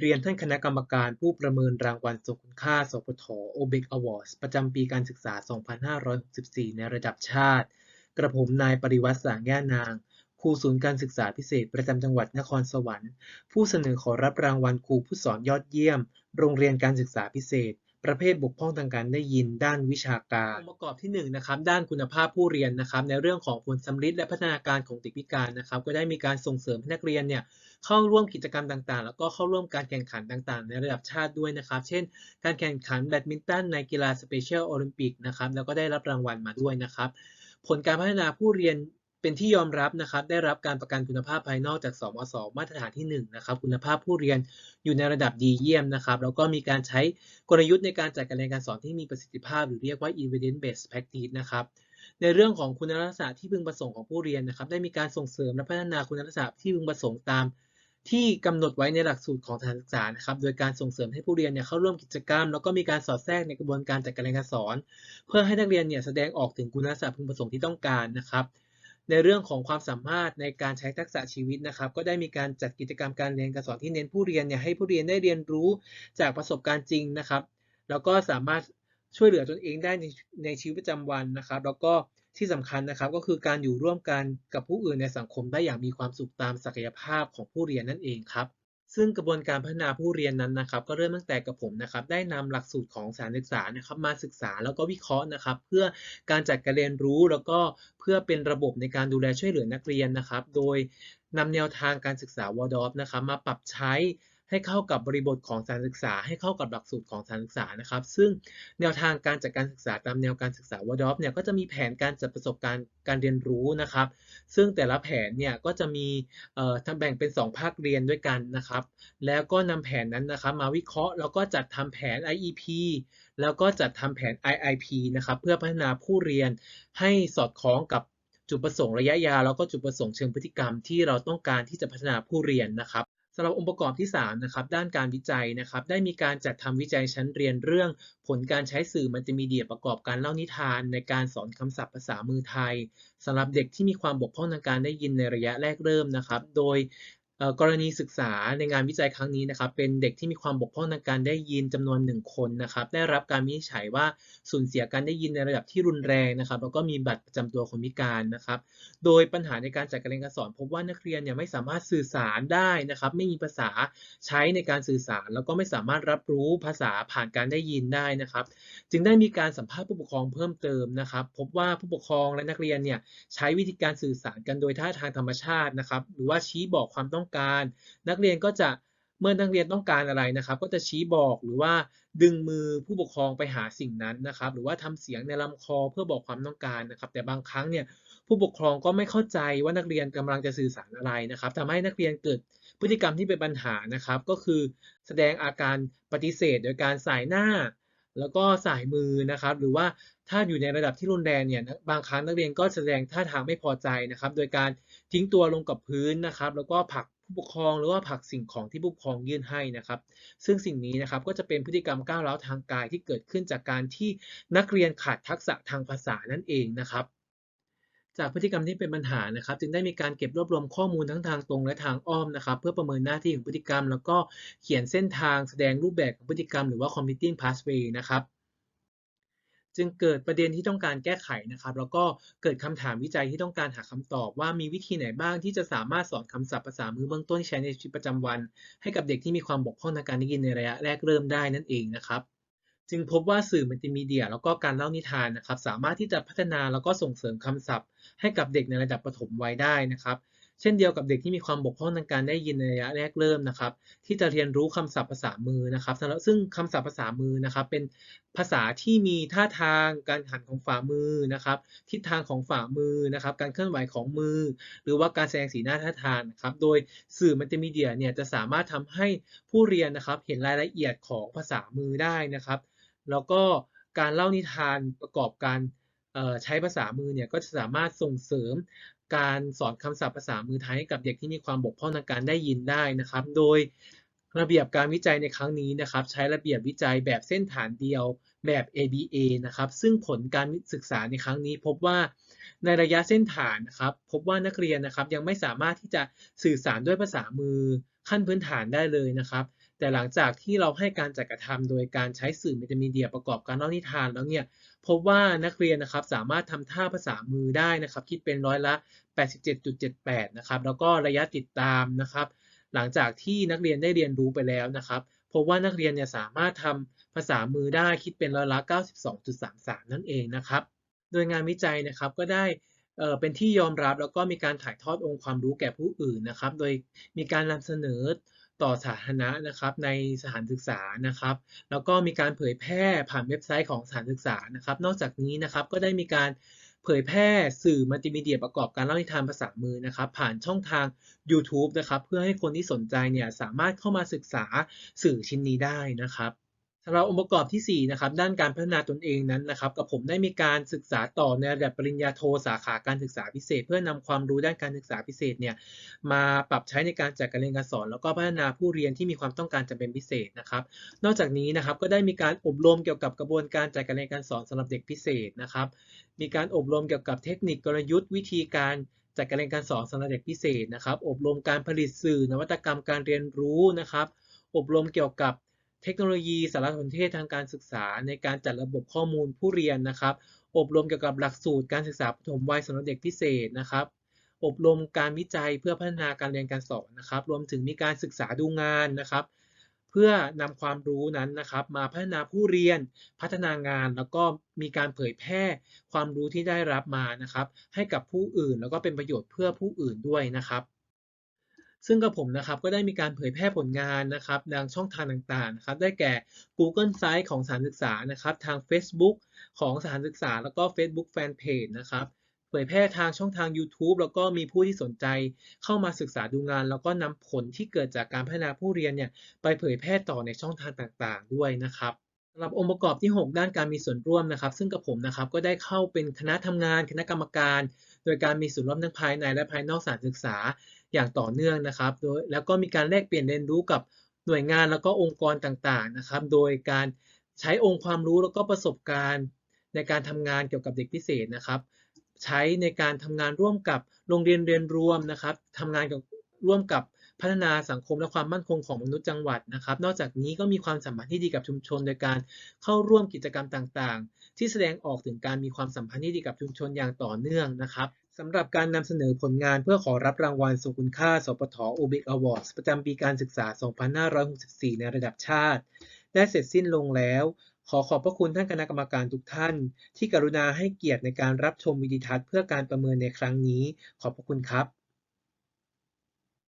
เรียนท่านคณะกรรมการผู้ประเมินรางวัลทรงคุณค่า สพท OBEC Awards ประจำปีการศึกษา 2564 ในระดับชาติ กระผมนายปริวัติสางแย่นาง ครูศูนย์การศึกษาพิเศษประจำจังหวัดนครสวรรค์ ผู้เสนอขอรับรางวัลครูผู้สอนยอดเยี่ยม โรงเรียนการศึกษาพิเศษ ประเภทบกพร่องทางการได้ยินด้านวิชาการองค์ประกอบที่1นะครับด้านคุณภาพผู้เรียนนะครับในเรื่องของผลสำลิดและพัฒนาการของเด็กพิการนะครับก็ได้มีการส่งเสริมให้นักเรียนเนี่ยเข้าร่วมกิจกรรมต่างๆ แล้วก็เข้าร่วมการแข่งขันต่างๆ ในระดับชาติด้วยนะครับ เช่น การแข่งขันแบดมินตันในกีฬาสเปเชียลโอลิมปิกนะครับแล้วก็ได้รับรางวัลมาด้วยนะครับผลการพัฒนาผู้เรียน เป็นที่ยอมรับนะครับได้รับการประกันคุณภาพภายนอกจาก สมศมาตรฐานที่ 1 นะครับ คุณภาพผู้เรียนอยู่ในระดับดีเยี่ยมนะครับแล้วก็มีการใช้กลยุทธ์ในการจัดการเรียนการสอนที่มีประสิทธิภาพ หรือเรียกว่า evidence based practice นะครับในเรื่องของคุณลักษณะที่พึงประสงค์ของผู้เรียนนะครับ ได้มีการส่งเสริมและพัฒนาคุณลักษณะที่พึงประสงค์ตาม ที่กำหนดไว้ในหลักสูตรของสถานศึกษานะครับ โดยการส่งเสริมให้ผู้เรียนเนี่ยเข้าร่วมกิจกรรม แล้วก็มีการสอดแทรกในกระบวนการจัดการเรียนการสอน เพื่อให้นักเรียนเนี่ยแสดงออกถึงคุณลักษณะพึงประสงค์ที่ต้องการนะครับ ในเรื่องของความสามารถในการใช้ทักษะชีวิตนะครับ ก็ได้มีการจัดกิจกรรมการเรียนการสอนที่เน้นผู้เรียนเนี่ยให้ผู้เรียนได้เรียนรู้จากประสบการณ์จริงนะครับ แล้วก็สามารถช่วยเหลือตนเองได้ในในชีวิตประจำวันนะครับ แล้วก็ที่สำคัญนะครับก็คือการอยู่ร่วมกันกับผู้อื่นในสังคมได้อย่างมีความสุขตามศักยภาพของผู้เรียนนั่นเองครับ ซึ่งกระบวนการพัฒนาผู้เรียนนั้นนะครับ ก็เริ่มตั้งแต่กับผมนะครับ ได้นำหลักสูตรของสถานศึกษานะครับมาศึกษาแล้วก็วิเคราะห์นะครับ เพื่อการจัดการเรียนรู้แล้วก็เพื่อเป็นระบบในการดูแลช่วยเหลือนักเรียนนะครับ โดยนำแนวทางการศึกษาวอดอฟนะครับ มาปรับใช้ ให้เข้ากับบริบทของสถานศึกษา ให้เข้ากับหลักสูตรของสถานศึกษานะครับ ซึ่งแนวทางการจัดการศึกษาตามแนวการศึกษาวอดอฟเนี่ยก็จะมีแผนการจัดประสบการณ์การเรียนรู้นะครับ ซึ่งแต่ละแผนเนี่ยก็จะมีเอ่อแบ่งเป็น 2 ภาคเรียนด้วยกันนะครับ แล้วก็นำแผนนั้นนะครับ มาวิเคราะห์แล้วก็จัดทำแผน IEP แล้วก็จัดทำแผน IIP นะครับเพื่อพัฒนาผู้เรียนให้สอดคล้องกับจุดประสงค์ระยะยาวแล้วก็จุดประสงค์เชิงพฤติกรรมที่เราต้องการที่จะพัฒนาผู้เรียนนะครับ สำหรับองค์ประกอบที่3นะครับด้านการวิจัยนะครับได้มีการจัดทำวิจัยชั้นเรียนเรื่อง ผลการใช้สื่อมัลติมีเดียประกอบการเล่านิทาน ในการสอนคำศัพท์ภาษามือไทยสำหรับเด็กที่มีความบกพร่องทางการได้ยินในระยะแรกเริ่มนะครับ โดย กรณีศึกษาในงานวิจัยครั้งนี้นะครับ เป็นเด็กที่มีความบกพร่องทางการได้ยินจำนวน 1 คนนะครับ ได้รับการวินิจฉัยว่าสูญเสียการได้ยินในระดับที่รุนแรงนะครับ แล้วก็มีบัตรประจำตัวคนพิการนะครับ โดยปัญหาในการจัดการเรียนการสอน พบว่านักเรียนเนี่ยไม่สามารถสื่อสารได้นะครับ ไม่มีภาษาใช้ในการสื่อสาร แล้วก็ไม่สามารถรับรู้ภาษาผ่านการได้ยินได้นะครับ จึงได้มีการสัมภาษณ์ผู้ปกครองเพิ่มเติมนะครับ พบว่าผู้ปกครองและนักเรียนเนี่ยใช้วิธีการสื่อสารกันโดยท่าทางธรรมชาตินะครับ หรือว่าชี้บอกความต้องการ นักเรียนก็จะเมื่อนักเรียนต้องการอะไรนะครับ ก็จะชี้บอกหรือว่าดึงมือผู้ปกครองไปหาสิ่งนั้นนะครับ หรือว่าทำเสียงในลำคอเพื่อบอกความต้องการนะครับ แต่บางครั้งเนี่ยผู้ปกครองก็ไม่เข้าใจว่านักเรียนกำลังจะสื่อสารอะไรนะครับทำให้นักเรียนเกิดพฤติกรรมที่เป็นปัญหานะครับ ก็คือแสดงอาการปฏิเสธ โดยการสายหน้า แล้วก็สายมือนะครับ หรือว่าถ้าอยู่ในระดับที่รุนแรงเนี่ยบางครั้งนักเรียนก็แสดงท่าทางไม่พอใจนะครับ โดยการทิ้งตัวลงกับพื้นนะครับ แล้วก็ผลัก ผู้ปกครองหรือว่าผลักสิ่งของที่ผู้ปกครองยื่นให้นะครับ ซึ่งสิ่งนี้นะครับก็จะเป็นพฤติกรรมก้าวร้าวทางกายที่เกิดขึ้นจากการที่นักเรียนขาดทักษะทางภาษานั่นเองนะครับจากพฤติกรรมที่เป็นปัญหานะครับ จึงได้มีการเก็บรวบรวมข้อมูลทั้งทางตรงและทางอ้อมนะครับ เพื่อประเมินหน้าที่ของพฤติกรรม แล้วก็เขียนเส้นทางแสดงรูปแบบของพฤติกรรมหรือว่า committing pathway นะครับ จึงเกิดประเด็นที่ต้องการแก้ไขนะครับ แล้วก็เกิดคำถามวิจัยที่ต้องการหาคำตอบว่ามีวิธีไหนบ้างที่จะสามารถสอนคำศัพท์ภาษามือเบื้องต้นที่ใช้ในชีวิตประจำวัน ให้กับเด็กที่มีความบกพร่องทางการได้ยินในระยะแรกเริ่มได้นั่นเองนะครับจึงพบว่าสื่อมัลติมีเดีย แล้วก็การเล่านิทานนะครับ สามารถที่จะพัฒนาแล้วก็ส่งเสริมคำศัพท์ ให้กับเด็กในระดับประถมวัยได้นะครับ เช่นเดียวกับเด็กที่มีความบกพร่องทางการได้ยินในระยะแรกเริ่มนะครับ ที่จะเรียนรู้คำศัพท์ภาษามือนะครับซึ่งคำศัพท์ภาษามือนะครับเป็นภาษาที่มีท่าทางการหันของฝ่ามือนะครับทิศทางของฝ่ามือนะครับ การเคลื่อนไหวของมือ หรือว่าการแสดงสีหน้าท่าทางนะครับ โดยสื่อมัลติมีเดียเนี่ยจะสามารถทำให้ผู้เรียนนะครับเห็นรายละเอียดของภาษามือได้นะครับ แล้วก็การเล่านิทานประกอบการใช้ภาษามือเนี่ยก็จะสามารถส่งเสริม การสอนคำศัพท์ภาษามือไทยให้กับเด็กที่มีความบกพร่องทางการได้ยินได้นะครับ โดยระเบียบการวิจัยในครั้งนี้นะครับ ใช้ระเบียบวิจัยแบบเส้นฐานเดียวแบบ ABA นะครับ ซึ่งผลการศึกษาในครั้งนี้พบว่าในระยะเส้นฐานนะครับ พบว่านักเรียนนะครับ ยังไม่สามารถที่จะสื่อสารด้วยภาษามือขั้นพื้นฐานได้เลยนะครับ แต่หลังจากที่เราให้การจัดกระทำโดยการใช้สื่อมัลติมีเดียประกอบการเล่านิทานแล้วเนี่ย พบว่านักเรียนนะครับสามารถทำท่าภาษามือได้นะครับ คิดเป็นร้อยละ 87.78 นะครับ แล้วก็ระยะติดตามนะครับ หลังจากที่นักเรียนได้เรียนรู้ไปแล้วนะครับพบว่านักเรียนเนี่ยสามารถทำภาษามือได้คิดเป็นร้อยละ 92.33 นั่นเองนะครับ โดยงานวิจัยนะครับก็ได้ เป็นที่ยอมรับแล้วก็มีการถ่ายทอดองค์ความรู้แก่ผู้อื่นนะครับ โดยมีการนำเสนอต่อสาธารณะนะครับในสถานศึกษานะครับ แล้วก็มีการเผยแพร่ผ่านเว็บไซต์ของสถานศึกษานะครับ นอกจากนี้นะครับก็ได้มีการเผยแพร่สื่อมัลติมีเดียประกอบการเล่านิทานภาษามือนะครับ ผ่านช่องทาง YouTube นะครับ เพื่อให้คนที่สนใจเนี่ยสามารถเข้ามาศึกษาสื่อชิ้นนี้ได้นะครับ สำหรับองค์ประกอบที่ 4 นะครับ ด้านการพัฒนาตนเองนั้นนะครับ กับผมได้มีการศึกษาต่อในระดับปริญญาโทสาขาการศึกษาพิเศษ เพื่อนำความรู้ด้านการศึกษาพิเศษเนี่ยมาปรับใช้ในการจัดการเรียนการสอน แล้วก็พัฒนาผู้เรียนที่มีความต้องการจะเป็นพิเศษนะครับ นอกจากนี้นะครับก็ได้มีการอบรมเกี่ยวกับกระบวนการจัดการเรียนการสอนสำหรับเด็กพิเศษนะครับ มีการอบรมเกี่ยวกับเทคนิคกลยุทธ์ วิธีการจัดการเรียนการสอนสำหรับเด็กพิเศษนะครับ อบรมการผลิตสื่อนวัตกรรมการเรียนรู้นะครับ อบรมเกี่ยวกับ เทคโนโลยีสารสนเทศทางการศึกษา ในการจัดระบบข้อมูลผู้เรียนนะครับ อบรมเกี่ยวกับหลักสูตรการศึกษาปฐมวัยสำหรับเด็กพิเศษนะครับ อบรมการวิจัยเพื่อพัฒนาการเรียนการสอนนะครับ รวมถึงมีการศึกษาดูงานนะครับ เพื่อนำความรู้นั้นนะครับ มาพัฒนาผู้เรียนพัฒนางาน แล้วก็มีการเผยแพร่ความรู้ที่ได้รับมานะครับ ให้กับผู้อื่นแล้วก็เป็นประโยชน์เพื่อผู้อื่นด้วยนะครับ ซึ่งกับผมนะครับก็ได้มีการเผยแพร่ผลงานนะครับดังช่องทางต่างๆนะครับได้แก่ Google Site ของสถานศึกษานะครับทาง Facebook ของสถานศึกษา แล้วก็ Facebook Fanpage นะครับเผยแพร่ทางช่องทาง YouTube แล้วก็มีผู้ที่สนใจเข้ามาศึกษาดูงาน แล้วก็นำผลที่เกิดจากการพัฒนาผู้เรียนเนี่ยไปเผยแพร่ต่อในช่องทางต่างๆ ด้วยนะครับสำหรับองค์ประกอบที่ 6 ด้านการมีส่วนร่วมนะครับ ซึ่งกับผมนะครับก็ได้เข้าเป็นคณะทำงาน คณะกรรมการ โดยการมีส่วนร่วมทั้งภายในและภายนอกสถานศึกษาอย่างต่อเนื่องนะครับโดยแล้วก็มีการแลกเปลี่ยนเรียนรู้กับหน่วยงานแล้วก็องค์กรต่างๆนะครับ โดยการใช้องค์ความรู้แล้วก็ประสบการณ์ในการทำงานเกี่ยวกับเด็กพิเศษนะครับ ใช้ในการทำงานร่วมกับโรงเรียนเรียนรวมนะครับทำงานกับร่วมกับพัฒนาสังคมและความมั่นคงของมนุษย์จังหวัดนะครับ นอกจากนี้ก็มีความสัมพันธ์ที่ดีกับชุมชน โดยการเข้าร่วมกิจกรรมต่างๆ ที่แสดงออกถึงการมีความสัมพันธ์ที่ดีกับชุมชนอย่างต่อเนื่องนะครับ สำหรับการนำเสนอผลงานเพื่อขอรับรางวัลทรงคุณค่า สปทโอเบกอวอร์ดประจำปีการศึกษา 2564 ในระดับชาติ ได้เสร็จสิ้นลงแล้ว ขอขอบพระคุณท่านคณะกรรมการทุกท่าน ที่กรุณาให้เกียรติในการรับชมวิดีทัศน์เพื่อการประเมินในครั้งนี้ ขอบพระคุณครับ